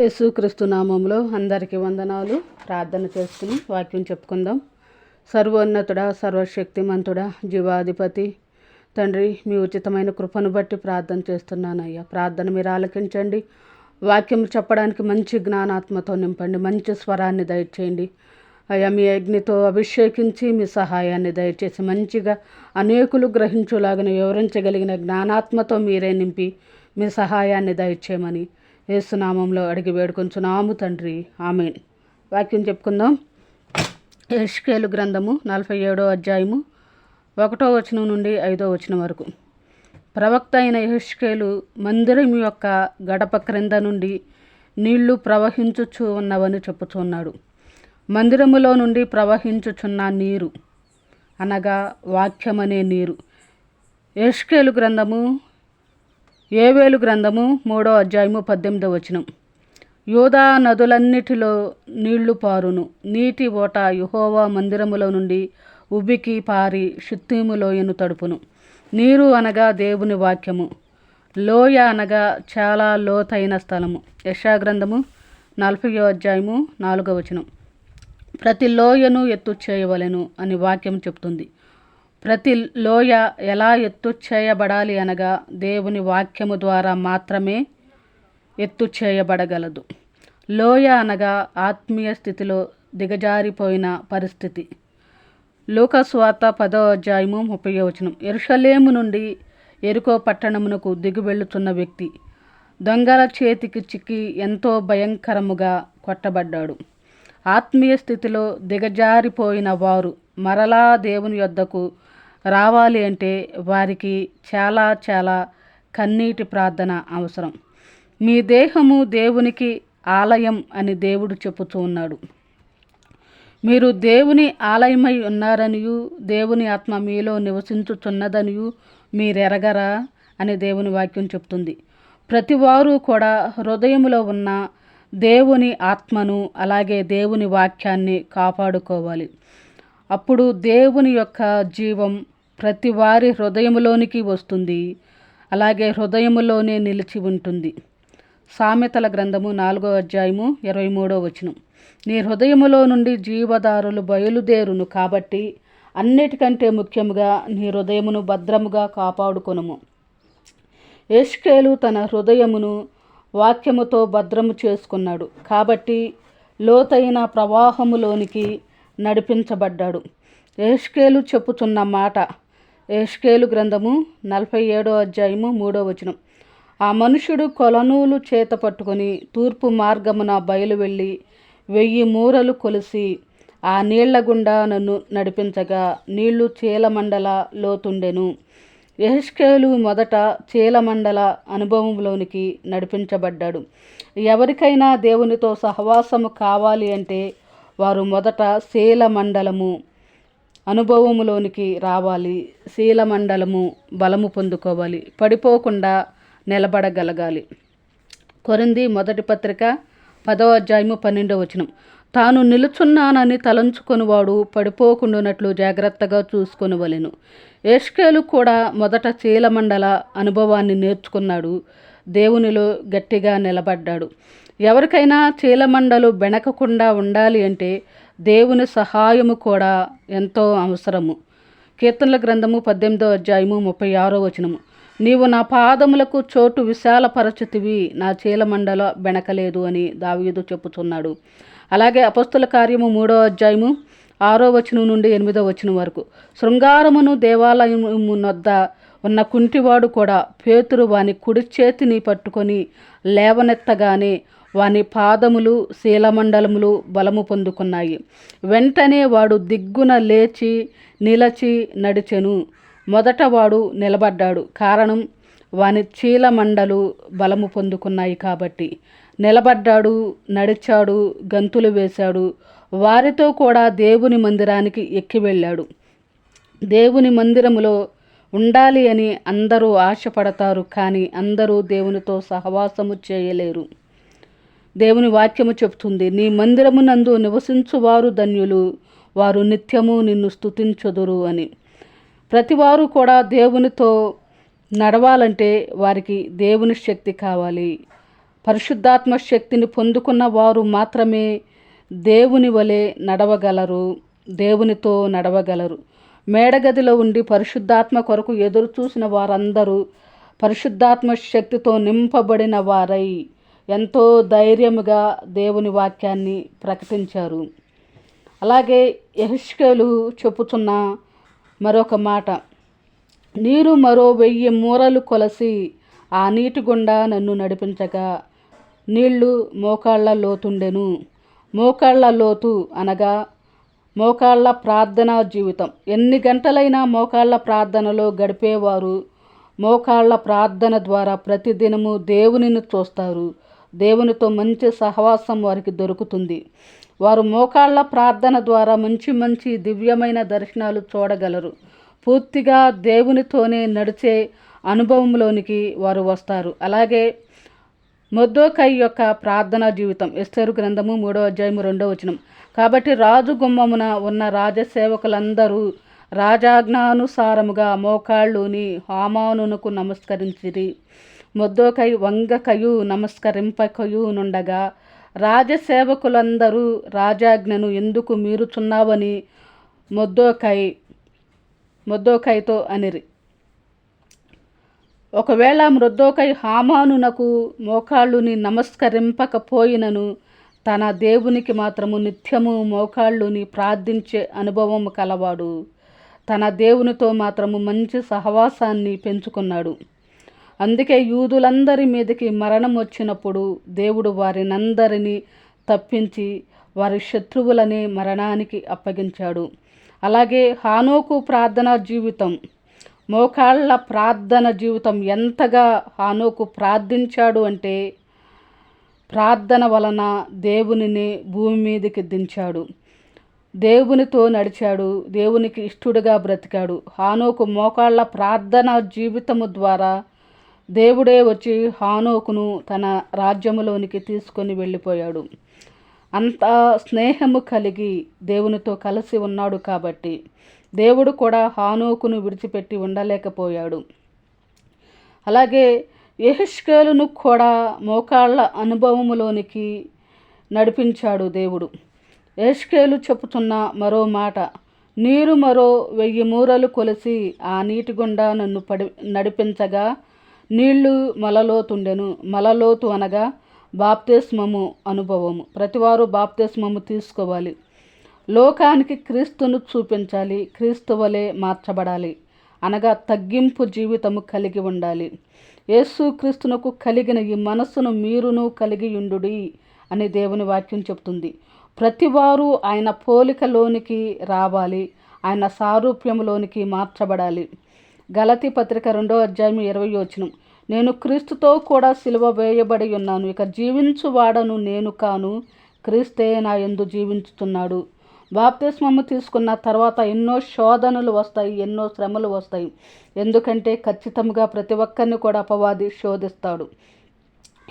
యేసుక్రీస్తు నామంలో అందరికీ వందనాలు. ప్రార్థన చేసుకుని వాక్యం చెప్పుకుందాం. సర్వోన్నతుడ సర్వశక్తిమంతుడా జీవాధిపతి తండ్రి మీ ఉచితమైన కృపను బట్టి ప్రార్థన చేస్తున్నానయ్యా. ప్రార్థన మీరు ఆలకించండి. వాక్యం చెప్పడానికి మంచి జ్ఞానాత్మతో నింపండి. మంచి స్వరాన్ని దయచేయండి. అయ్యా మీ అగ్నితో అభిషేకించి మీ సహాయాన్ని దయచేసి మంచిగా అనేకులు గ్రహించులాగిన వివరించగలిగిన జ్ఞానాత్మతో మీరే నింపి మీ సహాయాన్ని దయచేయమని ఏసునామంలో అడిగి వేడుకొంచున్నాము తండ్రి. ఆమెన్. వాక్యం చెప్పుకుందాం. యష్కేలు గ్రంథము నలభై ఏడో అధ్యాయము ఒకటో వచనం నుండి ఐదో వచనం వరకు. ప్రవక్త అయిన యెహెజ్కేలు మందిరం యొక్క గడప క్రింద నుండి నీళ్ళు ప్రవహించుచు ఉన్నవని చెప్పుచున్నాడు. మందిరములో నుండి ప్రవహించుచున్న నీరు అనగా వాక్యమనే నీరు. యష్కేలు గ్రంథము ఏవేలు గ్రంథము మూడో అధ్యాయము పద్దెనిమిదో వచనం. యూదా నదులన్నిటిలో నీళ్ళు పారును. నీటి ఓట యుహోవా మందిరములో నుండి ఉబికి పారి షిత్తీము లోయను తడుపును. నీరు అనగా దేవుని వాక్యము. లోయ అనగా చాలా లోతైన స్థలము. యశాగ్రంథము నలభయో అధ్యాయము నాలుగో వచనం. ప్రతి లోయను ఎత్తు చేయవలెను అని వాక్యం చెప్తుంది. ప్రతి లోయ ఎలా ఎత్తు చేయబడాలి అనగా దేవుని వాక్యము ద్వారా మాత్రమే ఎత్తు చేయబడగలదు లోయ అనగా ఆత్మీయ స్థితిలో దిగజారిపోయిన పరిస్థితి. లోకస్వాత పదో అధ్యాయము ముప్పై వచనం. ఎరుషలేము నుండి ఎరుకో పట్టణమునకు దిగువెళ్ళుతున్న వ్యక్తి దొంగల చేతికి చిక్కి ఎంతో భయంకరముగా కొట్టబడ్డాడు. ఆత్మీయ స్థితిలో దిగజారిపోయిన వారు మరలా దేవుని యొద్దకు రావాలి అంటే వారికి చాలా చాలా కన్నీటి ప్రార్థన అవసరం. మీ దేహము దేవునికి ఆలయం అని దేవుడు చెప్పుతూ ఉన్నాడు. మీరు దేవుని ఆలయమై ఉన్నారనియు దేవుని ఆత్మ మీలో నివసించుచున్నదనియు మీరెరగరా అని దేవుని వాక్యం చెప్తుంది. ప్రతివారు కూడా హృదయములో ఉన్న దేవుని ఆత్మను అలాగే దేవుని వాక్యాన్ని కాపాడుకోవాలి. అప్పుడు దేవుని యొక్క జీవం ప్రతి వారి హృదయములోనికి వస్తుంది. అలాగే హృదయములోనే నిలిచి ఉంటుంది. సామెతల గ్రంథము నాలుగో అధ్యాయము ఇరవై మూడో వచనం. నీ హృదయములో నుండి జీవదారులు బయలుదేరును కాబట్టి అన్నిటికంటే ముఖ్యముగా నీ హృదయమును భద్రముగా కాపాడుకొనుము. ఏష్కేలు తన హృదయమును వాక్యముతో భద్రము చేసుకున్నాడు. కాబట్టి లోతైన ప్రవాహములోనికి నడిపించబడ్డాడు. ఏష్కేలు చెప్పుచున్న మాట ఏష్కేలు గ్రంథము నలభై ఏడో అధ్యాయము మూడో వచనం. ఆ మనుషుడు కొలనూలు చేత పట్టుకొని తూర్పు మార్గమున బయలు వెళ్ళి వెయ్యి మూరలు కొలిసి ఆ నీళ్ళ గుండా నన్ను నడిపించగా నీళ్ళు చీలమండల లోతుండెను. యహెష్కేలు మొదట చీలమండల అనుభవంలోనికి నడిపించబడ్డాడు. ఎవరికైనా దేవునితో సహవాసము కావాలి అంటే వారు మొదట శీలమండలము అనుభవములోనికి రావాలి శీలమండలము బలము పొందుకోవాలి పడిపోకుండా నిలబడగలగాలి. కొరింది మొదటి పత్రిక పదవ అధ్యాయము పన్నెండవ వచనం. తాను నిలుచున్నానని తలంచుకొనివాడు పడిపోకుండానట్లు జాగ్రత్తగా చూసుకొనివలెను. ఏష్కేలు కూడా మొదట చీలమండల అనుభవాన్ని నేర్చుకున్నాడు. దేవునిలో గట్టిగా నిలబడ్డాడు. ఎవరికైనా చీలమండలు బెణకకుండా ఉండాలి అంటే దేవుని సహాయము కూడా ఎంతో అవసరము. కీర్తనల గ్రంథము పద్దెనిమిదో అధ్యాయము ముప్పై ఆరో వచనము. నీవు నా పాదములకు చోటు విశాలపరచుతివి నా చీలమండల బెనకలేదు అని దావీదు చెప్పుచున్నాడు. అలాగే అపస్తుల కార్యము మూడో అధ్యాయము ఆరో వచనం నుండి ఎనిమిదో వచనం వరకు. శృంగారమును దేవాలయము నొద్ద ఉన్న కుంటివాడు కూడా పేతురు వాని కుడి చేతిని పట్టుకొని లేవనెత్తగానే వాని పాదములు శీలమండలములు బలము పొందుకున్నాయి. వెంటనే వాడు దిగ్గున లేచి నిలచి నడిచెను. మొదట వాడు నిలబడ్డాడు. కారణం వాని చీలమండలు బలము పొందుకున్నాయి కాబట్టి. నిలబడ్డాడు నడిచాడు గంతులు వేశాడు. వారితో కూడా దేవుని మందిరానికి ఎక్కి వెళ్ళాడు. దేవుని మందిరములో ఉండాలి అని అందరూ ఆశపడతారు కానీ అందరూ దేవునితో సహవాసము చేయలేరు. దేవుని వాక్యము చెప్తుంది నీ మందిరమునందు నివసించువారు ధన్యులు. వారు నిత్యము నిన్ను స్తుతించుదురు అని. ప్రతివారు కూడా దేవునితో నడవాలంటే వారికి దేవుని శక్తి కావాలి. పరిశుద్ధాత్మ శక్తిని పొందుకున్న వారు మాత్రమే దేవుని వలె నడవగలరు దేవునితో నడవగలరు. మేడగదిలో ఉండి పరిశుద్ధాత్మ కొరకు ఎదురు చూసిన వారందరూ పరిశుద్ధాత్మ శక్తితో నింపబడిన వారై ఎంతో ధైర్యముగా దేవుని వాక్యాన్ని ప్రకటించారు. అలాగే యహిష్కలు చెప్పుచున్న మరొక మాట నీరు మరో వెయ్యి మూరలు కొలసి ఆ నీటి గుండా నన్ను నడిపించగా నీళ్ళు మోకాళ్ళ లోతుండెను. మోకాళ్ళ లోతు అనగా మోకాళ్ళ ప్రార్థనా జీవితం. ఎన్ని గంటలైనా మోకాళ్ళ ప్రార్థనలో గడిపేవారు. మోకాళ్ళ ప్రార్థన ద్వారా ప్రతిదినము దేవునిని చూస్తారు. దేవునితో మంచి సహవాసం వారికి దొరుకుతుంది. వారు మోకాళ్ళ ప్రార్థన ద్వారా మంచి మంచి దివ్యమైన దర్శనాలు చూడగలరు. పూర్తిగా దేవునితోనే నడిచే అనుభవంలోనికి వారు వస్తారు. అలాగే మొద్దోకై యొక్క ప్రార్థనా జీవితం ఎస్తేరు గ్రంథము మూడో అధ్యాయము రెండో వచనం. కాబట్టి రాజు గుమ్మమున ఉన్న రాజసేవకులందరూ రాజాజ్ఞానుసారముగా మోకాళ్ళుని హామానునకు నమస్కరించిరి. మొద్దోకై వంగకయు నమస్కరింపకయు నుండగా రాజసేవకులందరూ రాజాజ్ఞను ఎందుకు మీరుచున్నావని మొద్దోకై మొద్దోకైతో అనిరి. ఒకవేళ మృద్దోకై హామానునకు మోకాళ్ళుని నమస్కరింపకపోయినను తన దేవునికి మాత్రము నిత్యము మోకాళ్ళుని ప్రార్థించే అనుభవం కలవాడు. తన దేవునితో మాత్రము మంచి సహవాసాన్ని పెంచుకున్నాడు. అందుకే యూదులందరి మీదకి మరణం వచ్చినప్పుడు దేవుడు వారినందరినీ తప్పించి వారి శత్రువులని మరణానికి అప్పగించాడు. అలాగే హానోకు ప్రార్థనా జీవితం మోకాళ్ళ ప్రార్థన జీవితం ఎంతగా హానోకు ప్రార్థించాడు అంటే ప్రార్థన వలన దేవునిని భూమి మీదకి దించాడు. దేవునితో నడిచాడు దేవునికి ఇష్టడుగా బ్రతికాడు. హానోకు మోకాళ్ళ ప్రార్థన జీవితము ద్వారా దేవుడే వచ్చి హానోకును తన రాజ్యములోనికి తీసుకొని వెళ్ళిపోయాడు. అంత స్నేహము కలిగి దేవునితో కలిసి ఉన్నాడు కాబట్టి దేవుడు కూడా హానోకును విడిచిపెట్టి ఉండలేకపోయాడు. అలాగే యహిష్కేలును కూడా మోకాళ్ళ అనుభవములోనికి నడిపించాడు దేవుడు. యహిష్కేలు చెప్పుతున్న మరో మాట నీరు మరో వెయ్యి మూరలు కొలిసి ఆ నీటి గుండా నన్ను పడి నడిపించగా నీళ్ళు మలలోతుండెను. మలలోతు అనగా బాప్తిస్మము అనుభవము. ప్రతివారు బాప్తిస్మము తీసుకోవాలి. లోకానికి క్రీస్తును చూపించాలి. క్రీస్తు వలె మార్చబడాలి. అనగా తగ్గింపు జీవితము కలిగి ఉండాలి. యేసుక్రీస్తునకు కలిగిన ఈ మనస్సును మీరును కలిగి ఉండుడి అని దేవుని వాక్యం చెప్తుంది. ప్రతివారు ఆయన పోలికలోనికి రావాలి. ఆయన సారూప్యంలోనికి మార్చబడాలి. గలతి పత్రిక రెండో అధ్యాయం ఇరవై వచనం. నేను క్రీస్తుతో కూడా సిలువ వేయబడి ఉన్నాను. ఇక జీవించువాడను నేను కాను. క్రీస్తే నా ఎందు జీవించుతున్నాడు. బాప్తిస్మము తీసుకున్న తర్వాత ఎన్నో శోధనలు వస్తాయి ఎన్నో శ్రమలు వస్తాయి. ఎందుకంటే ఖచ్చితంగా ప్రతి ఒక్కరిని కూడా అపవాది శోధిస్తాడు.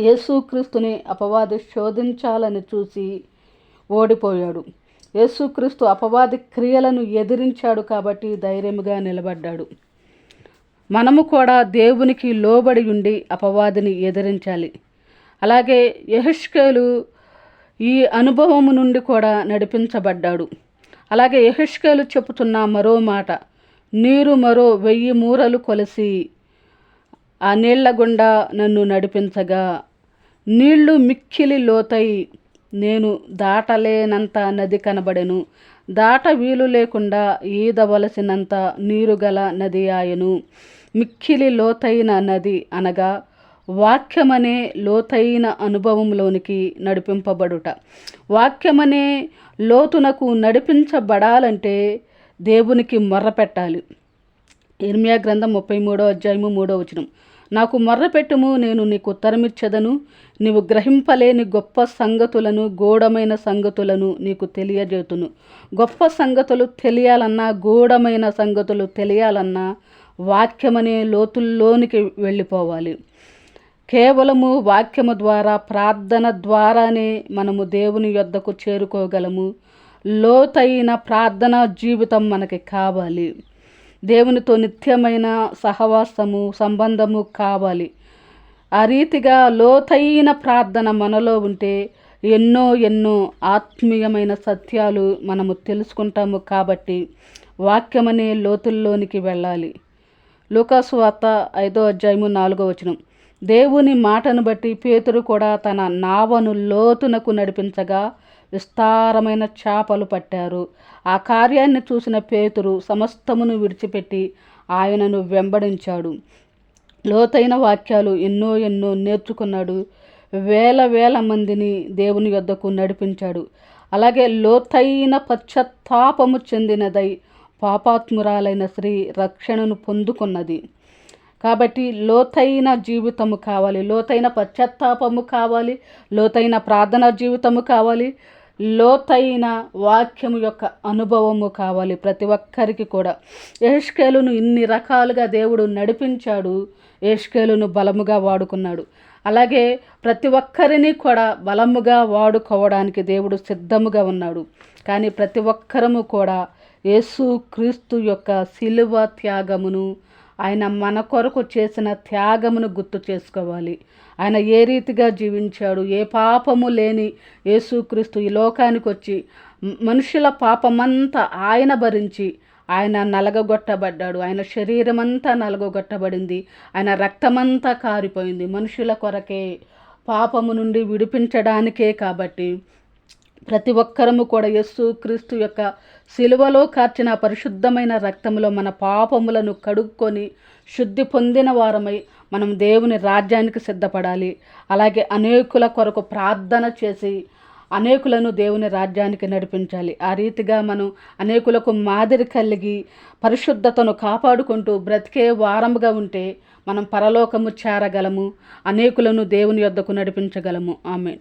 యేసుక్రీస్తుని అపవాది శోధించాలని చూసి ఓడిపోయాడు. యేసుక్రీస్తు అపవాది క్రియలను ఎదిరించాడు కాబట్టి ధైర్యముగా నిలబడ్డాడు. మనము కూడా దేవునికి లోబడి ఉండి అపవాదిని ఎదిరించాలి. అలాగే యహిష్కేలు ఈ అనుభవము నుండి కూడా నడిపించబడ్డాడు. అలాగే యహెష్కేలు చెప్పుతున్న మరో మాట నీరు మరో వెయ్యి మూరలు కొలిసి ఆ నీళ్ళ గుండా నన్ను నడిపించగా. నీళ్ళు మిక్కిలి లోతై నేను దాటలేనంత నది కనబడెను. దాట వీలు లేకుండా ఈదవలసినంత నీరు గల నది ఆయను. మిక్కిలి లోతైన నది అనగా వాక్యమనే లోతైన అనుభవంలోనికి నడిపింపబడుట. వాక్యమనే లోతునకు నడిపించబడాలంటే దేవునికి మొర్ర పెట్టాలి ఇర్మియా గ్రంథం ముప్పై మూడో అధ్యాయము మూడో వచనం. నాకు మొర్రపెట్టుము నేను నీకు ఉత్తరమిచ్చదను. నీవు గ్రహింపలేని గొప్ప సంగతులను గూఢమైన సంగతులను నీకు తెలియజేతును. గొప్ప సంగతులు తెలియాలన్నా గూఢమైన సంగతులు తెలియాలన్నా వాక్యమనే లోతుల్లోనికి వెళ్ళిపోవాలి. కేవలము వాక్యము ద్వారా ప్రార్థన ద్వారానే మనము దేవుని యొద్దకు చేరుకోగలము. లోతైన ప్రార్థనా జీవితం మనకి కావాలి. దేవునితో నిత్యమైన సహవాసము సంబంధము కావాలి. ఆ రీతిగా లోతైన ప్రార్థన మనలో ఉంటే ఎన్నో ఎన్నో ఆత్మీయమైన సత్యాలు మనము తెలుసుకుంటాము కాబట్టి వాక్యమనే లోతుల్లోనికి వెళ్ళాలి. లూకాసు వార్త ఐదో అధ్యాయము నాలుగో వచనం. దేవుని మాటను బట్టి పేతురు కూడా తన నావను లోతునకు నడిపించగా విస్తారమైన చేపలు పట్టారు. ఆ కార్యాన్ని చూసిన పేతురు సమస్తమును విడిచిపెట్టి ఆయనను వెంబడించాడు. లోతైన వాక్యాలు ఎన్నో ఎన్నో నేర్చుకున్నాడు. వేల వేల మందిని దేవుని యొద్దకు నడిపించాడు. అలాగే లోతైన పశ్చాత్తాపము చెందినదై పాపాత్మురాలైన స్త్రీ రక్షణను పొందుకున్నది. కాబట్టి లోతైన జీవితము కావాలి లోతైన పశ్చాత్తాపము కావాలి లోతైన ప్రార్థనా జీవితము కావాలి లోతైన వాక్యము యొక్క అనుభవము కావాలి ప్రతి ఒక్కరికి కూడా. ఏష్కేలును ఇన్ని రకాలుగా దేవుడు నడిపించాడు ఏష్కేలును బలముగా వాడుకున్నాడు. అలాగే ప్రతి ఒక్కరిని కూడా బలముగా వాడుకోవడానికి దేవుడు సిద్ధముగా ఉన్నాడు. కానీ ప్రతి ఒక్కరము కూడా యేసు క్రీస్తు యొక్క శిలువ త్యాగమును ఆయన మన కొరకు చేసిన త్యాగమును గుర్తు చేసుకోవాలి. ఆయన ఏ రీతిగా జీవించాడు? ఏ పాపము లేని యేసుక్రీస్తు ఈ లోకానికి వచ్చి మనుషుల పాపమంతా ఆయన భరించి ఆయన నలగగొట్టబడ్డాడు ఆయన శరీరం అంతా నలగొట్టబడింది. ఆయన రక్తమంతా కారిపోయింది. మనుషుల కొరకే పాపము నుండి విడిపించడానికే కాబట్టి ప్రతి ఒక్కరము కూడా యేసు క్రీస్తు యొక్క శిలువలో కార్చిన పరిశుద్ధమైన రక్తములో మన పాపములను కడుక్కొని శుద్ధి పొందిన వారమై మనం దేవుని రాజ్యానికి సిద్ధపడాలి. అలాగే అనేకుల కొరకు ప్రార్థన చేసి అనేకులను దేవుని రాజ్యానికి నడిపించాలి. ఆ రీతిగా మనం అనేకులకు మాదిరి కలిగి పరిశుద్ధతను కాపాడుకుంటూ బ్రతికే వారముగా ఉంటే మనం పరలోకము చేరగలము. అనేకులను దేవుని యొద్దకు నడిపించగలము. ఆమె